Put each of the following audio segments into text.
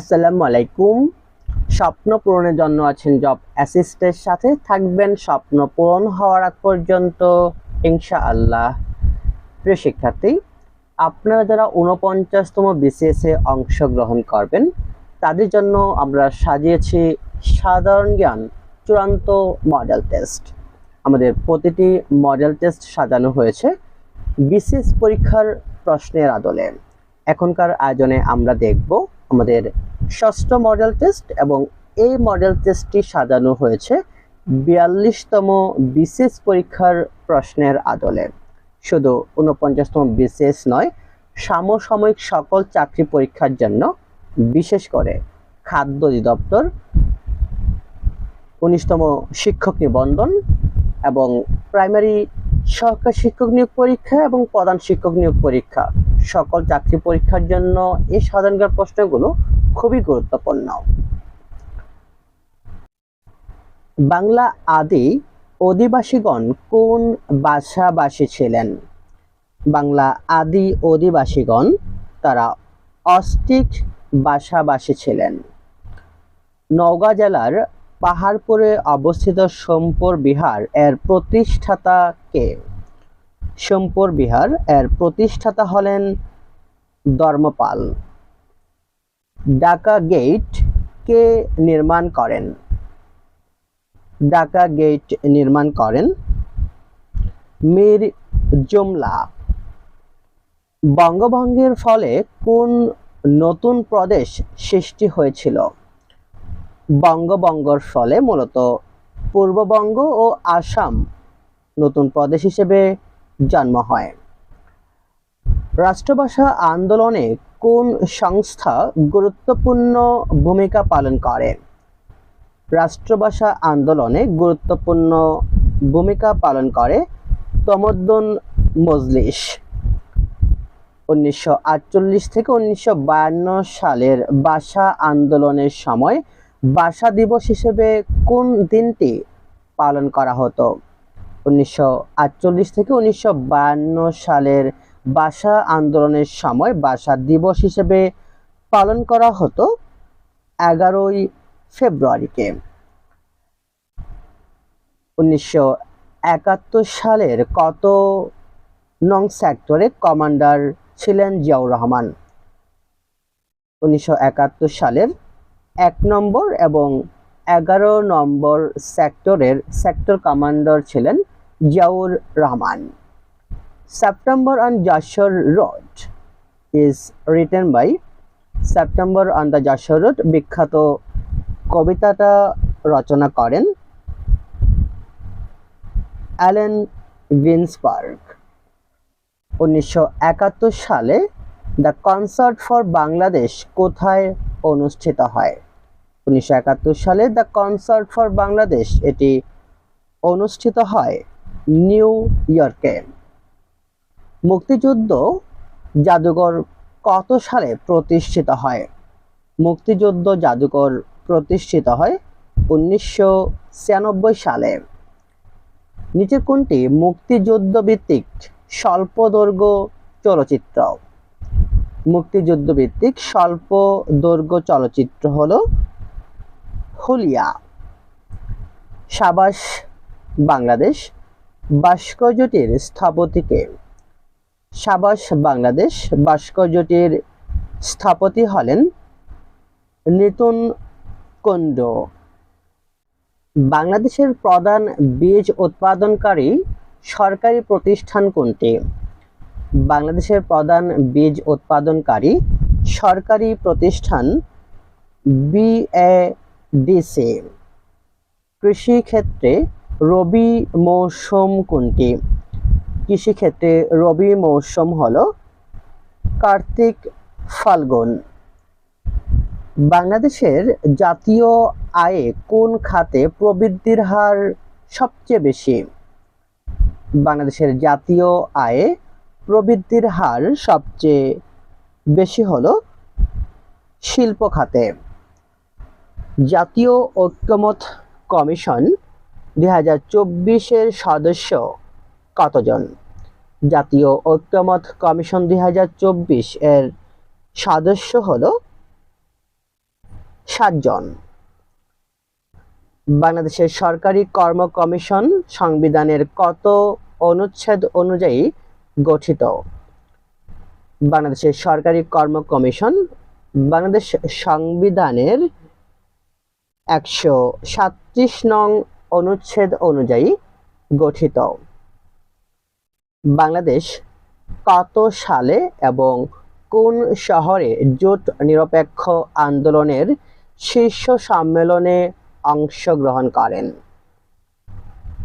আসসালামু আলাইকুম স্বপ্ন পূরণের জন্য আছেন জব অ্যাসিস্টের সাথে। থাকবেন স্বপ্ন পূরণ হওয়ার আগ পর্যন্ত, ইনশাআল্লাহ। প্রিয় শিক্ষার্থী, আপনারা যারা ঊনপঞ্চাশতম বিসিএসে অংশগ্রহণ করবেন, তাদের জন্য আমরা সাজিয়েছি সাধারণ জ্ঞান চূড়ান্ত মডেল টেস্ট আমাদের প্রতিটি মডেল টেস্ট সাজানো হয়েছে বিসিএস পরীক্ষার প্রশ্নের আদলে। এখনকার আয়োজনে আমরা দেখব আমাদের ষষ্ঠ মডেল টেস্ট এবং এই মডেল টেস্টটি সাজানো হয়েছে বিয়াল্লিশতম বিসিএস পরীক্ষার প্রশ্নের আদলে। শুধু উনপঞ্চাশতম বিসিএস নয়, সমসাময়িক সকল চাকরি পরীক্ষার জন্য বিশেষ করে খাদ্য অধিদপ্তর, উনিশতম শিক্ষক নিবন্ধন এবং প্রাইমারি সহকারী শিক্ষক নিয়োগ পরীক্ষা এবং প্রধান শিক্ষক নিয়োগ পরীক্ষা। সকল চাকরি পরীক্ষার জন্য এই সাধারণজ্ঞান প্রশ্নগুলো খুবই গুরুত্বপূর্ণ। বাংলা আদি অধিবাসীগণ কোন ভাষাভাষী ছিলেন? বাংলা আদি অধিবাসীগণ তারা অস্টিক ভাষাভাষী ছিলেন। নওগাঁ জেলার পাহাড়পুরে অবস্থিত সোমপুর বিহার এর প্রতিষ্ঠাতা কে? সোমপুর বিহার এর প্রতিষ্ঠাতা হলেন ধর্মপাল। ঢাকা গেট কে নির্মাণ করেন? ঢাকা গেট নির্মাণ করেন মীর জুমলা। বঙ্গভঙ্গের ফলে কোন নতুন প্রদেশ সৃষ্টি হয়েছিল? বঙ্গবঙ্গর ফলে মূলত পূর্ববঙ্গ ও আসাম নতুন প্রদেশ হিসেবে জন্ম হয়। রাষ্ট্রভাষা আন্দোলনে কোন সংস্থা গুরুত্বপূর্ণ ভূমিকা পালন করে? রাষ্ট্রভাষা আন্দোলনে গুরুত্বপূর্ণ ভূমিকা পালন করে তমদ্দুন মজলিস। উনিশশো আটচল্লিশ থেকে উনিশশো বায়ান্ন সালের ভাষা আন্দোলনের সময় ভাষা দিবস হিসেবে কোন দিনটি পালন করা হতো? উনিশশো আটচল্লিশ থেকে উনিশশো বায়ান্ন সালের ভাষা আন্দোলনের সময় ভাষা দিবস হিসেবে পালন করা হতো এগারোই ফেব্রুয়ারিকে। উনিশশো একাত্তর সালের কত নং সেক্টরে কমান্ডার ছিলেন জিয়াউর রহমান? উনিশশো একাত্তর সালের এক নম্বর এবং এগারো নম্বর সেক্টরের সেক্টর কমান্ডার ছিলেন Ziaur Rahman. September on Jessore road is written by September on the Jessore road বিখ্যাত কবিতাটা রচনা করেন অ্যালেন গ্রিন্সবার্গ উনিশশো একাত্তর সালে দ্য কনসার্ট ফর বাংলাদেশ কোথায় অনুষ্ঠিত হয়? উনিশশো একাত্তর সালে দ্য কনসার্ট ফর বাংলাদেশ এটি অনুষ্ঠিত হয় নিউ ইয়র্কে। মুক্তিযুদ্ধ জাদুঘর কত সালে প্রতিষ্ঠিত হয়? মুক্তিযুদ্ধ জাদুঘর প্রতিষ্ঠিত হয় উনিশশো ছিয়ানব্বই সালে। নিচের কোনটি মুক্তিযুদ্ধ ভিত্তিক স্বল্প দৈর্ঘ্য চলচ্চিত্র। মুক্তিযুদ্ধ ভিত্তিক স্বল্প দৈর্ঘ্য চলচ্চিত্র হল হুলিয়া। সাবাস, বাংলাদেশ ভাস্কর্যটির স্থপতিকে সাবাস বাংলাদেশ ভাস্কর্যটির স্থপতি হলেন নিতুন কুণ্ড। বাংলাদেশের প্রধান বীজ উৎপাদনকারী সরকারি প্রতিষ্ঠান কোনটি? বাংলাদেশের প্রধান বীজ উৎপাদনকারী সরকারি প্রতিষ্ঠান বিএডিসি কৃষিক্ষেত্রে রবি মৌসুম কোনটি? কৃষিক্ষেত্রে রবি মৌসুম হল কার্তিক ফাল্গুন। বাংলাদেশের জাতীয় আয়ে কোন খাতে প্রবৃদ্ধির হার সবচেয়ে বেশি? বাংলাদেশের জাতীয় আয়ে প্রবৃদ্ধির হার সবচেয়ে বেশি হলো শিল্প খাতে। জাতীয় ঐক্যমত কমিশন দুই হাজার চব্বিশের সদস্য কতজন? জাতীয় ঐক্যমত কমিশন দুই হাজার চব্বিশ এর সদস্য হলো সাতজন। বাংলাদেশের সরকারি কর্ম কমিশন সংবিধানের কত অনুচ্ছেদ অনুযায়ী গঠিত? বাংলাদেশের সরকারি কর্ম কমিশন বাংলাদেশ সংবিধানের একশো সাতত্রিশ নং অনুচ্ছেদ অনুযায়ী গঠিত। বাংলাদেশ কত সালে এবং কোন শহরে জোট নিরপেক্ষ আন্দোলনের শীর্ষ সম্মেলনে অংশগ্রহণ করেন?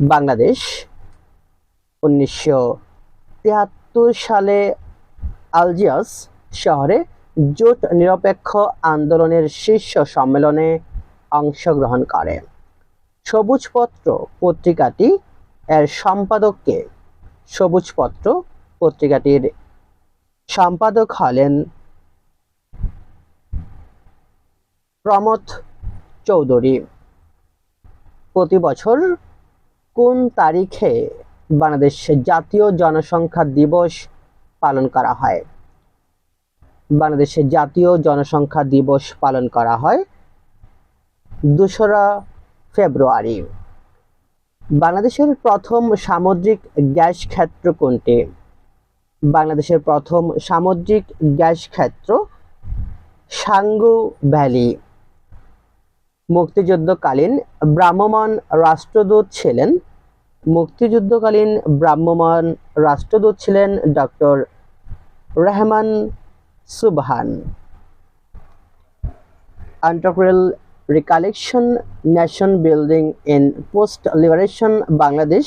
বাংলাদেশ উনিশশো তিয়াত্তর সালে আলজিয়াস শহরে জোট নিরপেক্ষ আন্দোলনের শীর্ষ সম্মেলনে অংশগ্রহণ করে। সবুজপত্র পত্রিকাটি এর সম্পাদককে সবুজপত্র পত্রিকাটির সম্পাদক হলেন প্রমথ চৌধুরী। প্রতি বছর কোন তারিখে বাংলাদেশ জাতীয় জনসংখ্যা দিবস পালন করা হয়? বাংলাদেশের জাতীয় জনসংখ্যা দিবস পালন করা হয় দোসরা ফেব্রুয়ারি। বাংলাদেশের প্রথম সামুদ্রিক গ্যাস ক্ষেত্র কোনটি? বাংলাদেশের প্রথম সামুদ্রিক গ্যাস ক্ষেত্র সাঙ্গু ভ্যালি। মুক্তিযুদ্ধকালীন ব্রাহ্মমান রাষ্ট্রদূত ছিলেন। মুক্তিযুদ্ধকালীন ব্রাহ্মমান রাষ্ট্রদূত ছিলেন doctor Rahman Subhan. entrepreneurial recollection nation building in post liberation Bangladesh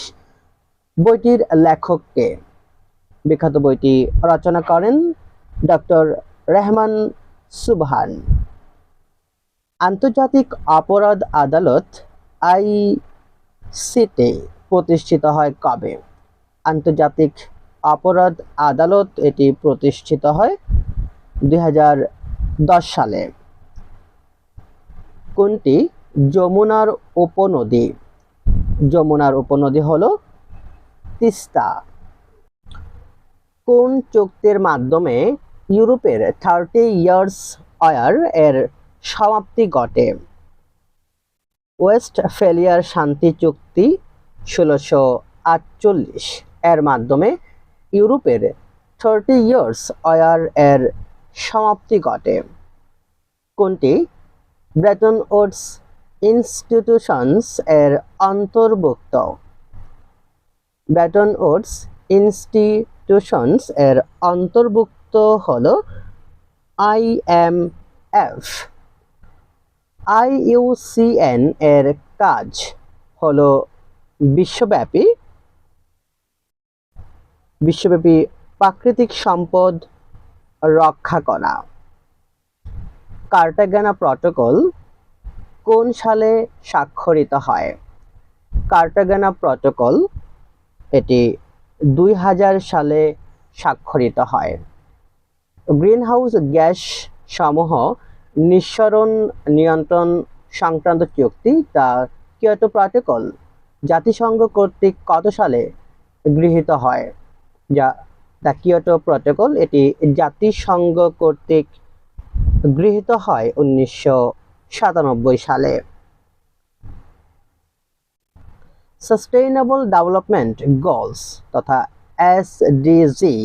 বইটির লেখককে বিখ্যাত বইটি রচনা করেন ডক্টর রহমান সুবহান। আন্তর্জাতিক অপরাধ আদালত আইসিতে প্রতিষ্ঠিত হয় কবে? আন্তর্জাতিক অপরাধ আদালত এটি প্রতিষ্ঠিত হয় দু হাজার দশ সালে। কোনটি? যমুনার উপনদী। যমুনার উপনদী হলো তিস্তা। কোন চুক্তির মাধ্যমে ইউরোপের থার্টি ইয়ার্স অয়ার এর সমাপ্তি ঘটে? ওয়েস্ট ফেলিয়ার শান্তি চুক্তি ষোলোশো আটচল্লিশ। এর মাধ্যমে ইউরোপের থার্টি ইয়ার্স অয়ার এর সমাপ্তি ঘটে। কোনটি? ব্রেটন উডস ইনস্টিটিউশনস এর অন্তর্ভুক্ত। ব্রেটন উডস ইনস্টিটিউশনস এর অন্তর্ভুক্ত হল আই এম আইএমএফ আইইউসিএন এর কাজ হল বিশ্বব্যাপী বিশ্বব্যাপী প্রাকৃতিক সম্পদ রক্ষা করা। কার্টাগানা প্রটোকল কোন সালে স্বাক্ষরিত হয়? কার্টাগানা প্রটোকল এটি দুই হাজার সালে স্বাক্ষরিত হয়। গ্রিনহাউস গ্যাস সমূহ নিঃসরণ, নিয়ন্ত্রণ সংক্রান্ত চুক্তি তা কিয়োটো প্রটোকল জাতিসংঘ কর্তৃক কত সালে গৃহীত হয়? যা, দ্য কিয়োটো প্রটোকল এটি জাতিসংঘ কর্তৃক গৃহীত হয় উনিশশো সাতানব্বই সালে। সাস্টেইনেবল ডেভেলপমেন্ট গোলস তথা এসডিজি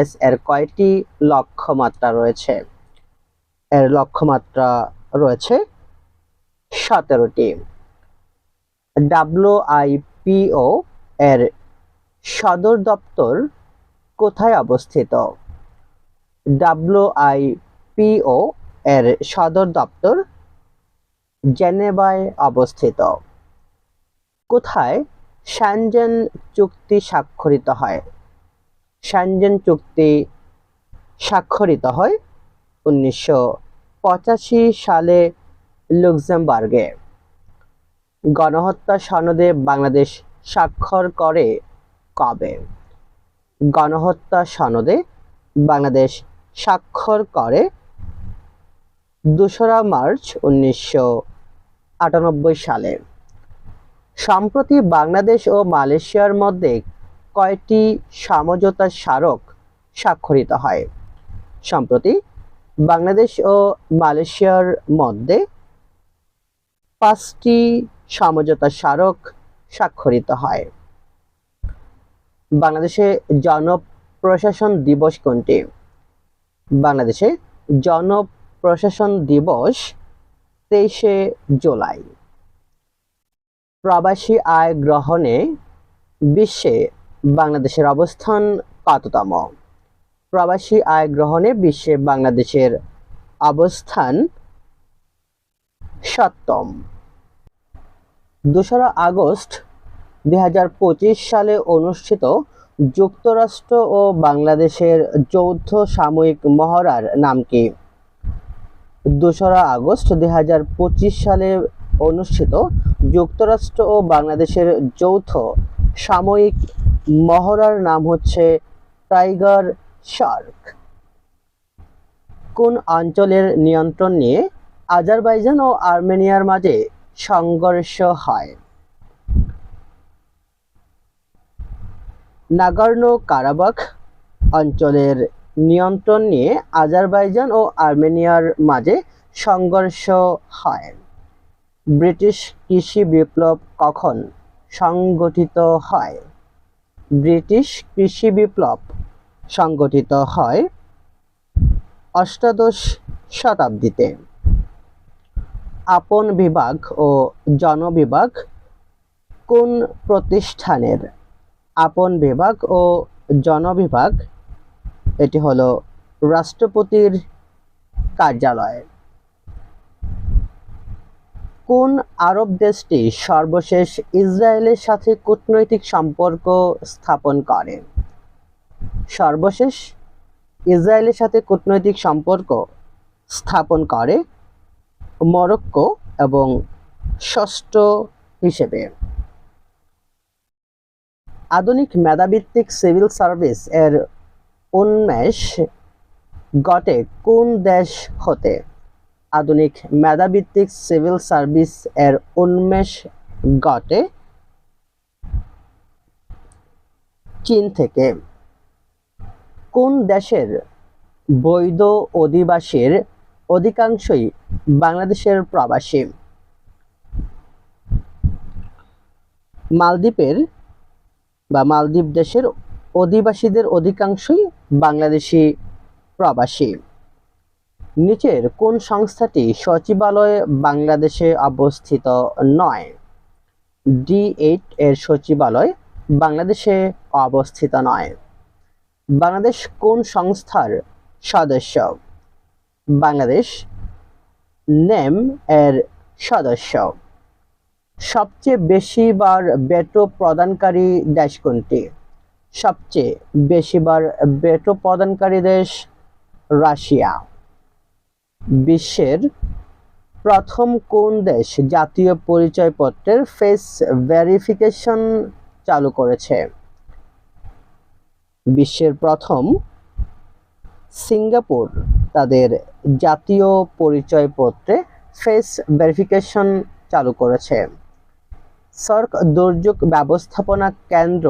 এস এর কয়টি লক্ষ্যমাত্রা রয়েছে? এর লক্ষ্যমাত্রা রয়েছে সতেরোটি। ডাব্লিউআইপিও এর সদর দপ্তর কোথায় অবস্থিত? ডাব্লিউআইপিও এর সদর দপ্তর জেনেভায় অবস্থিত। কোথায় শ্যানজেন চুক্তি স্বাক্ষরিত হয়? শ্যানজেন চুক্তি স্বাক্ষরিত হয় উনিশশো পঁচাশি সালে লুক্সেমবার্গে। গণহত্যা সনদে বাংলাদেশ স্বাক্ষর করে কবে? গণহত্যা সনদে বাংলাদেশ স্বাক্ষর করে দোসরা মার্চ উনিশশো আটানব্বই সালে। সম্প্রতি বাংলাদেশ ও মালয়েশিয়ার মধ্যে কয়েকটি সমঝোতা স্মারক স্বাক্ষরিত হয়। সম্প্রতি বাংলাদেশ ও মালয়েশিয়ার মধ্যে পাঁচটি সমঝোতা স্মারক স্বাক্ষরিত হয়। বাংলাদেশে জনপ্রশাসন দিবস কোনটি? বাংলাদেশে জনপ্রশাসন দিবস তেইশে জুলাই। প্রবাসী আয় গ্রহণে বিশ্বে বাংলাদেশের অবস্থান কততম? প্রবাসী আয় গ্রহণে বিশ্বে বাংলাদেশের অবস্থান সপ্তম। দোসরা আগস্ট দুই হাজার পঁচিশ সালে অনুষ্ঠিত যুক্তরাষ্ট্র ও বাংলাদেশের যৌথ সাময়িক মহড়ার নাম কি? দোসরা আগস্ট দুই হাজার পঁচিশ সালে অনুষ্ঠিত যুক্তরাষ্ট্র ও বাংলাদেশের যৌথ সাময়িক মহড়ার নাম হচ্ছে টাইগার শার্ক। কোন অঞ্চলের নিয়ন্ত্রণ নিয়ে আজারবাইজান ও আর্মেনিয়ার মাঝে সংঘর্ষ হয়? নাগার্নো কারাবাখ অঞ্চলের নিয়ন্ত্রণ নিয়ে আজারবাইজান ও আর্মেনিয়ার মাঝে সংঘর্ষ হয়। ব্রিটিশ কৃষি বিপ্লব কখন সংগঠিত হয়? ব্রিটিশ কৃষি বিপ্লব সংগঠিত হয় অষ্টাদশ শতাব্দীতে। আপন বিভাগ ও জনবিভাগ কোন প্রতিষ্ঠানের? আপন বিভাগ ও জনবিভাগ এটি হলো রাষ্ট্রপতির কার্যালয়। কোন আরব দেশটি সর্বশেষ ইসরায়েলের সাথে কূটনৈতিক সম্পর্ক স্থাপন করে? সর্বশেষ ইসরায়েলের সাথে কূটনৈতিক সম্পর্ক স্থাপন করে মরক্কো এবং ষষ্ঠ হিসেবে। আধুনিক মেধাভিত্তিক সিভিল সার্ভিস এর উন্মেষ ঘটে কোন দেশ হতে? আধুনিক মেধাভিত্তিক সিভিল সার্ভিস এর উন্মেষ ঘটে চীন থেকে। কোন দেশের বৈধ অধিবাসীর অধিকাংশই বাংলাদেশের প্রবাসী? মালদ্বীপের বা মালদ্বীপ দেশের অধিবাসীদের অধিকাংশই বাংলাদেশি প্রবাসী। নিচের কোন সংস্থাটি সচিবালয় বাংলাদেশে অবস্থিত নয়? ডি এইট এর সচিবালয় বাংলাদেশে অবস্থিত নয়। বাংলাদেশ কোন সংস্থার সদস্য? বাংলাদেশ নেম এর সদস্য। সবচেয়ে বেশি বার বেটো প্রদানকারী দেশ কোনটি? সবচেয়ে বেশিবার বেটো প্রদানকারী দেশ রাশিয়া। বিশ্বের প্রথম কোন দেশ জাতীয় পরিচয়পত্রের ফেস ভেরিফিকেশন চালু করেছে? বিশ্বের প্রথম সিঙ্গাপুর তাদের জাতীয় পরিচয়পত্রে ফেস ভেরিফিকেশন চালু করেছে। সর্ক দুর্যোগ ব্যবস্থাপনা কেন্দ্র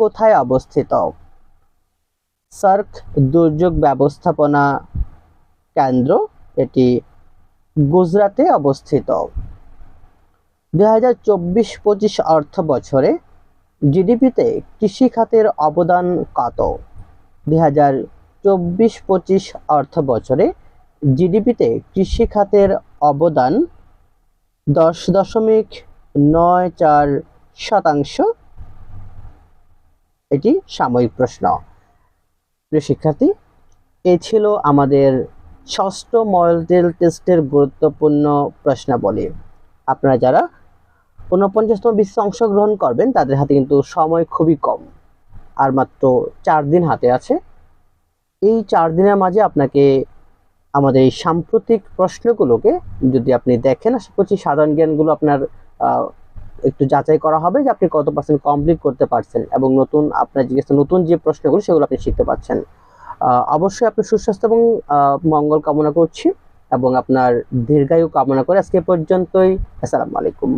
কোথায় অবস্থিত? সার্ক দুর্যোগ ব্যবস্থাপনা কেন্দ্র, এটি গুজরাটে অবস্থিত। দুই হাজার চব্বিশ পঁচিশ অর্থ বছরে জিডিপিতে কৃষি খাতের অবদান কত? দুই হাজার চব্বিশ পঁচিশ অর্থ বছরে জিডিপিতে কৃষি খাতের অবদান দশ দশমিক নয় চার শতাংশ। এটি সাময়িক প্রশ্ন। প্রিয় শিক্ষার্থী, এ ছিল আমাদের ষষ্ঠ মডেল টেস্টের গুরুত্বপূর্ণ প্রশ্নাবলী। আপনারা যারা ঊনপঞ্চাশতম বিশ্বে অংশগ্রহণ করবেন, তাদের হাতে কিন্তু সময় খুবই কম। আর মাত্র চার দিন হাতে আছে। এই চার দিনের মাঝে আপনাকে আমাদের এই সাম্প্রতিক প্রশ্নগুলোকে যদি আপনি দেখেন, আশা করছি সাধারণ জ্ঞানগুলো আপনার একটু যাচাই করা হবে যে আপনি কত পার্সেন্ট কমপ্লিট করতে পারছেন এবং নতুন, আপনার জিজ্ঞাসা নতুন যে প্রশ্নগুলো, সেগুলো আপনি শিখতে পারছেন। অবশ্যই আপনি সুস্বাস্থ্য এবং মঙ্গল কামনা করছি এবং আপনার দীর্ঘায়ু কামনা করে আজকে পর্যন্তই। আসসালামু আলাইকুম।